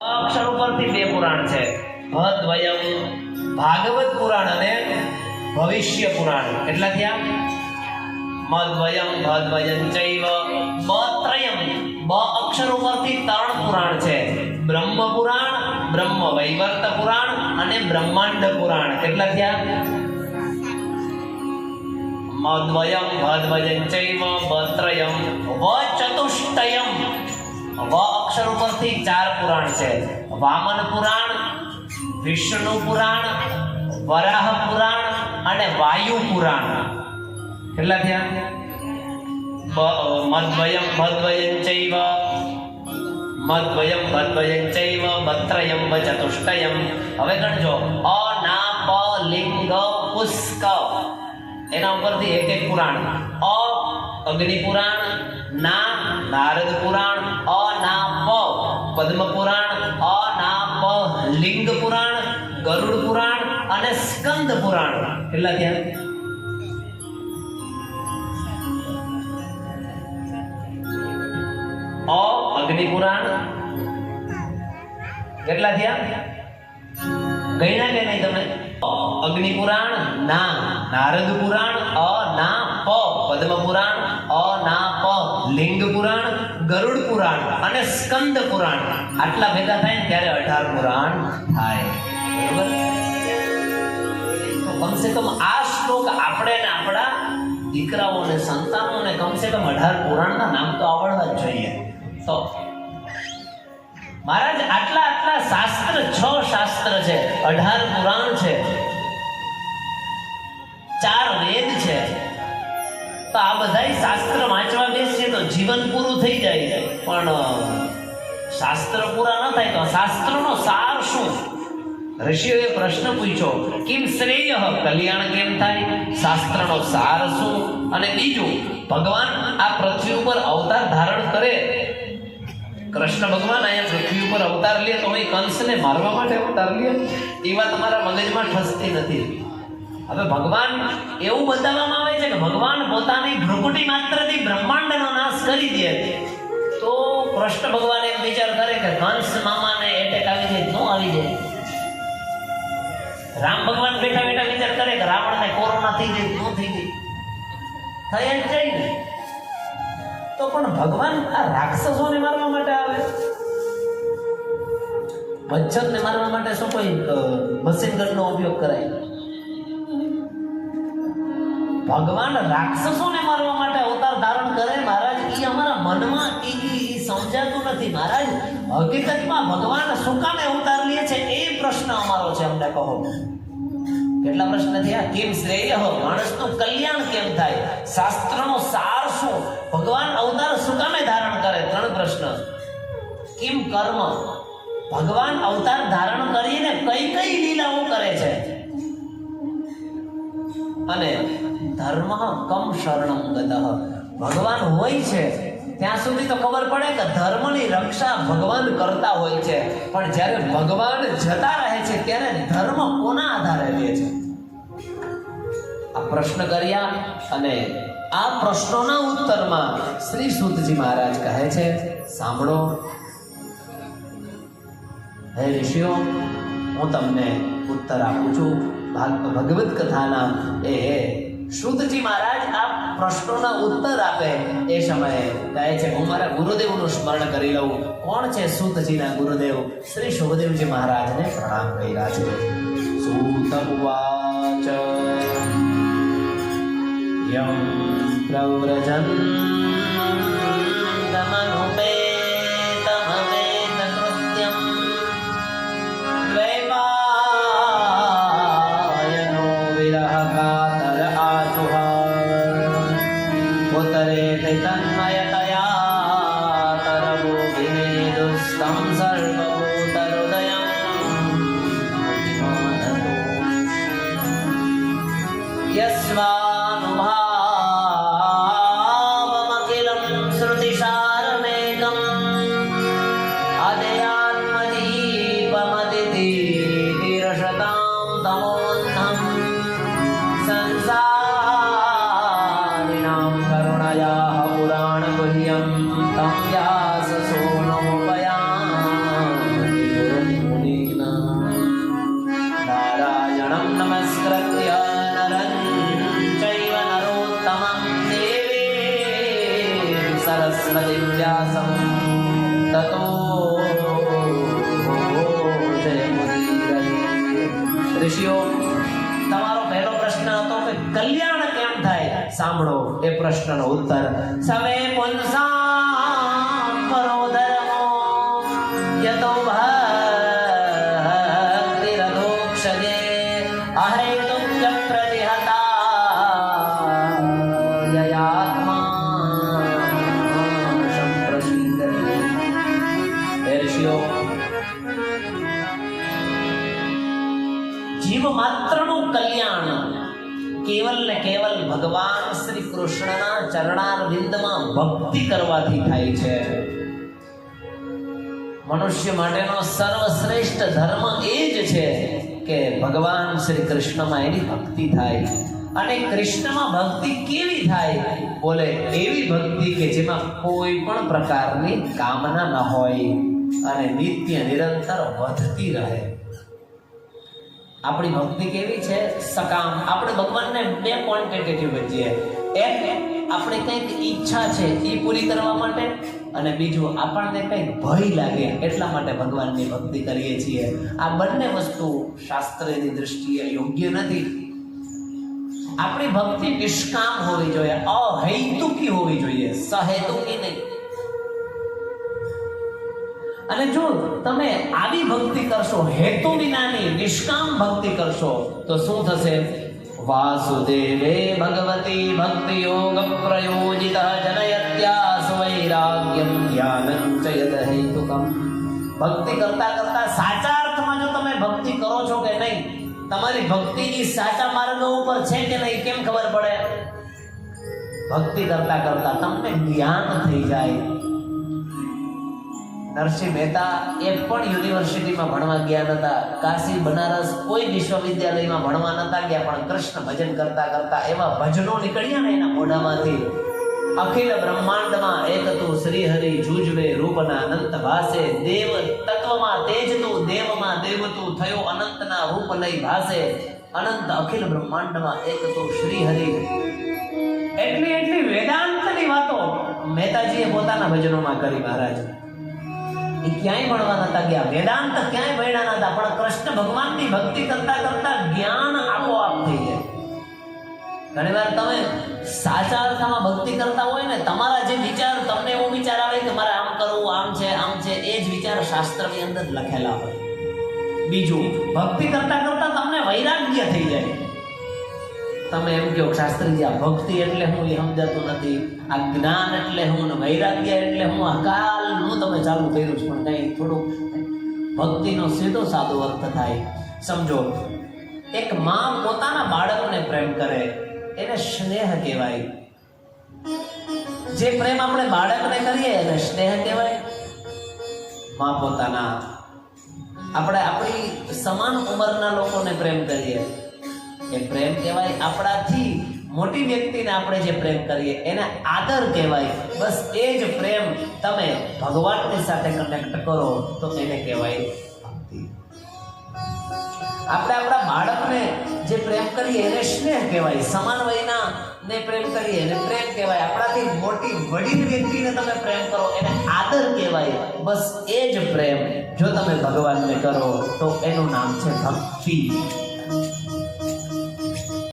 અક્ષર ઉપરથી બે પુરાણ છે. ભદ્વયમ ભાગવત પુરાણ અને ભવિષ્ય પુરાણ. કેટલા થયા? મદ્વયમ ભદ્વયમ ચૈવ બત્રયમ બ અક્ષર ઉપરથી ત્રણ પુરાણ છે. બ્રહ્મ પુરાણ, બ્રહ્મ વૈવર્ત પુરાણ અને બ્રહ્માંડ પુરાણ. કેટલા થયા? મદ્વયમ ભદ્વયમ ચૈવ બત્રયમ વ, ચતુષ્ટયમ. વ અક્ષર ઉપરથી ચાર પુરાણ છે. વામન પુરાણ, વિષ્ણુ પુરાણ, વરાહ પુરાણ અને વાયુ પુરાણ. કેટલા થયા? મદ્વયમ ભદ્વયમ ચૈવ, મદ્વયમ ભદ્વયમ ચૈવ, મત્રયમ ચતુષ્ટયમ. હવે ગણજો. અ ના પ લિંગ પુષ્ક એના ઉપરથી એક એક પુરાણ. અ અગ્નિ પુરાણ, ના નારદ પુરાણ, અ ના પ પદ્મ પુરાણ, અ ના પ લિંગ પુરાણ, ગરુડ પુરાણ અને સ્કંદ પુરાણ. કેટલા થયા? અ અગ્નિ પુરાણ. કેટલા થયા? ગણ્યા કે નહીં તમે? અગ્નિ પુરાણ, ના નારદ પુરાણ અ ના પ પદ્મ પુરાણ અ ના પ લિંગ પુરાણ ગરુડ પુરાણ અને સ્કંદ પુરાણ. આટલા ભેગા થાય ત્યારે અઢાર પુરાણ થાય. કમસે કમ આ શ્લોક આપણે ને આપણા દીકરાઓને સંતાનોને કમસે કમ અઢાર પુરાણના નામ તો આવડવા જ જોઈએ. તો મહારાજ, આટલા આટલા શાસ્ત્ર છ શાસ્ત્ર છે. અઢાર પુરાણ છે. તો આ બધાય શાસ્ત્ર વાંચવા બેસીએ તો જીવન પૂરું થઈ જાય. પણ શાસ્ત્ર પૂરા ન થાય તો શાસ્ત્રનો સાર શું? ઋષિઓએ પ્રશ્ન પૂછ્યો, કેમ શ્રેય? કલ્યાણ કેમ થાય? શાસ્ત્રનો સાર શું? અને બીજું, ભગવાન આ પૃથ્વી ઉપર અવતાર ધારણ કરે. કૃષ્ણ ભગવાન અહીંયા પૃથ્વી ઉપર અવતાર લે તો કંસને મારવા માટે અવતાર લે? એ વાત તમારા મગજમાં ઠસતી નથી. હવે ભગવાન એવું બતાવવામાં આવે છે કે ભગવાન પોતાની ભ્રુકુટી માત્રથી બ્રહ્માંડનો નાશ કરી દે. તો કૃષ્ણ ભગવાન એક વિચાર કરે કે કંસ મામાને એટેક આવી જાય ન આવી જાય. રામ ભગવાન બેઠા બેઠા વિચાર કરે કે રાવણને કોરોના થઈ જાય ન થઈ જાય થઈ જ જાય ને. તો પણ ભગવાન આ રાક્ષસોને મારવા માટે આવે? મચ્છરને મારવા માટે શું કોઈ મશીન ગનનો ઉપયોગ કરાય? ભગવાન રાક્ષસોને મારવા માટે અવતાર ધારણ કરે મહારાજ એ અમારા મનમાં એ સમજાતું નથી. મહારાજ, હકીકતમાં ભગવાન શું કામે અવતાર લે છે એ પ્રશ્ન અમારો છે, અમને કહો. કેટલા પ્રશ્ન થયા? કેમ શ્રેય માણસનું કલ્યાણ કેમ થાય? શાસ્ત્રનો સાર શું? ભગવાન અવતાર શું કામે ધારણ કરે? ત્રણ પ્રશ્ન. કેમ કર્મ? ભગવાન અવતાર ધારણ કરીને કઈ કઈ લીલાઓ કરે છે? અને ધર્મ કમ શરણમ ગતઃ ભગવાન હોય છે, ત્યાં સુધી તો ખબર પડે કે ધર્મની રક્ષા ભગવાન કરતા હોય છે. પણ જ્યારે ભગવાન જતા રહે છે, ત્યારે ધર્મ કોના આધારે રહે છે? આ પ્રશ્ન કર્યા અને આ પ્રશ્નોના ઉત્તરમાં શ્રી સુતજી મહારાજ કહે છે, સાંભળો. હે ઋષિઓ, હું તમને ઉત્તર આપું છું. ભાગ- ભગવત કથાના એ શુદ્ધજી મહારાજ આ પ્રશ્નોના ઉત્તર આપે. એ સમયે કહે છે, હું મારા ગુરુદેવનું સ્મરણ કરી લઉં. કોણ છે સુતજીના ગુરુદેવ? શ્રી શુભદેવજી મહારાજને પ્રણામ કર્યા છે. સૂત ઉવાચ યમ પ્રવ્રજન します。स्मदिव्यासं તમારો પહેલો પ્રશ્ન હતો કે કલ્યાણ કેમ થાય? સાંભળો, એ પ્રશ્નનો ઉત્તર. સવે પુંસા કેવલ ને કેવલ ભગવાન શ્રી કૃષ્ણના ચરણારવિંદમાં ભક્તિ કરવાથી થાય છે. મનુષ્ય માટેનો સર્વશ્રેષ્ઠ ધર્મ એ જ છે કે ભગવાન શ્રી કૃષ્ણમાં એની ભક્તિ થાય. અને કૃષ્ણમાં ભક્તિ કેવી થાય? બોલે એવી ભક્તિ કે જેમાં કોઈ પણ પ્રકારની કામના ન હોય અને નિત્ય નિરંતર વધતી રહે. આપણી ભક્તિ કેવી છે? સકામ. આપણે ભગવાનને બે ક્વોન્ટિટેટિવ ભજીએ એક આપણે કંઈક ઈચ્છા છે એ પૂરી કરવા માટે અને બીજું આપણને કંઈક ભય લાગે એટલા માટે ભગવાનની ભક્તિ કરીએ છીએ. આ બંને વસ્તુ શાસ્ત્રની દૃષ્ટિએ યોગ્ય નથી. આપણી ભક્તિ નિષ્કામ હોવી જોઈએ, અહૈતુકી હોવી જોઈએ, સહેતુકી નહીં. અને જો તમે આવી ભક્તિ કરશો હેતુ વિનાની નિષ્કામ ભક્તિ કરશો, તો શું થશે? વાસુદેવે ભગવતી ભક્તિ યોગ પ્રયોજિત જનયત્યાસ વૈરાગ્યમ જ્ઞાનં ચ યદ હેતુકમ. ભક્તિ કરતા કરતા સાચા અર્થમાં જો તમે ભક્તિ કરો છો કે નહીં, તમારી ભક્તિ એ સાચા માર્ગ ઉપર છે કે નહીં, કેમ ખબર પડે? ભક્તિ કરતા કરતા તમને જ્ઞાન થઈ જાય. નરસિંહ મહેતા એ પણ યુનિવર્સિટીમાં ભણવા ગયા નતા. કાશી, બનારસ કોઈ વિશ્વવિદ્યાલયમાં ભણવા નતા ગયા, પણ કૃષ્ણ ભજન કરતા કરતા એવા ભજનો નીકળ્યા ને એના મોઢામાંથી. અખિલ બ્રહ્માંડમાં એક તું શ્રી હરિ જુજવે રૂપના અનંત ભાસે. દેવ તત્વમાં તેજ તું, દેવમાં દેવ તું થયો અનંતના રૂપ લઈ ભાસે. અનંત અખિલ બ્રહ્માંડમાં એક તું શ્રીહરિ. એટલી એટલી વેદાંતની વાતો મહેતાજીએ પોતાના ભજનોમાં કરી મહારાજ. એ ક્યાંય ભણવા નતા ગયા. વેદાંત ક્યાંય ભણ્યા નતા, પણ કૃષ્ણ ભગવાનની ભક્તિ કરતા કરતા જ્ઞાન આપોઆપ થઈ જાય. ઘણી વાર તમે સાચા અર્થમાં ભક્તિ કરતા હોય ને, તમારા જે વિચાર, તમને એવો વિચાર આવે કે મારે આમ કરવું, આમ છે આમ છે, એ જ વિચાર શાસ્ત્રની અંદર લખેલા હોય. બીજું, ભક્તિ કરતા કરતા તમને વૈરાગ્ય થઈ જાય. તમે એમ કહો શાસ્ત્રીજી, આ ભક્તિ એટલે હું એ સમજાતું નથી. આ જ્ઞાન એટલે હું ને વૈરાગ્ય એટલે હું આ કાલનું તમે ચાલુ કર્યું છે, પણ કંઈ થોડુંક ભક્તિનો સીધો સાદો અર્થ થાય. સમજો, એક મા પોતાના બાળકને પ્રેમ કરે, એને સ્નેહ કહેવાય. જે પ્રેમ આપણે બાળકને કરીએ, એને સ્નેહ કહેવાય. મા પોતાના, આપણે આપણી સમાન ઉંમરના લોકોને પ્રેમ કરીએ. એ પ્રેમ કહેવાય. આપણાથી મોટી વ્યક્તિને આપણે જે પ્રેમ કરીએ, એને આદર કહેવાય. બસ એ જ પ્રેમ તમે ભગવાનની સાથે કનેક્ટ કરો તો એને કહેવાય ભક્તિ. આપણે આપણા બાળકને જે પ્રેમ કરીએ, એને સ્નેહ કહેવાય. સમાન વયના ને પ્રેમ કરીએ, એને પ્રેમ કહેવાય. આપણાથી મોટી વડીલ વ્યક્તિને તમે પ્રેમ કરો, એને આદર કહેવાય. બસ એ જ પ્રેમ. જો તમે ભગવાનને કરો, તો એનું નામ છે ભક્તિ.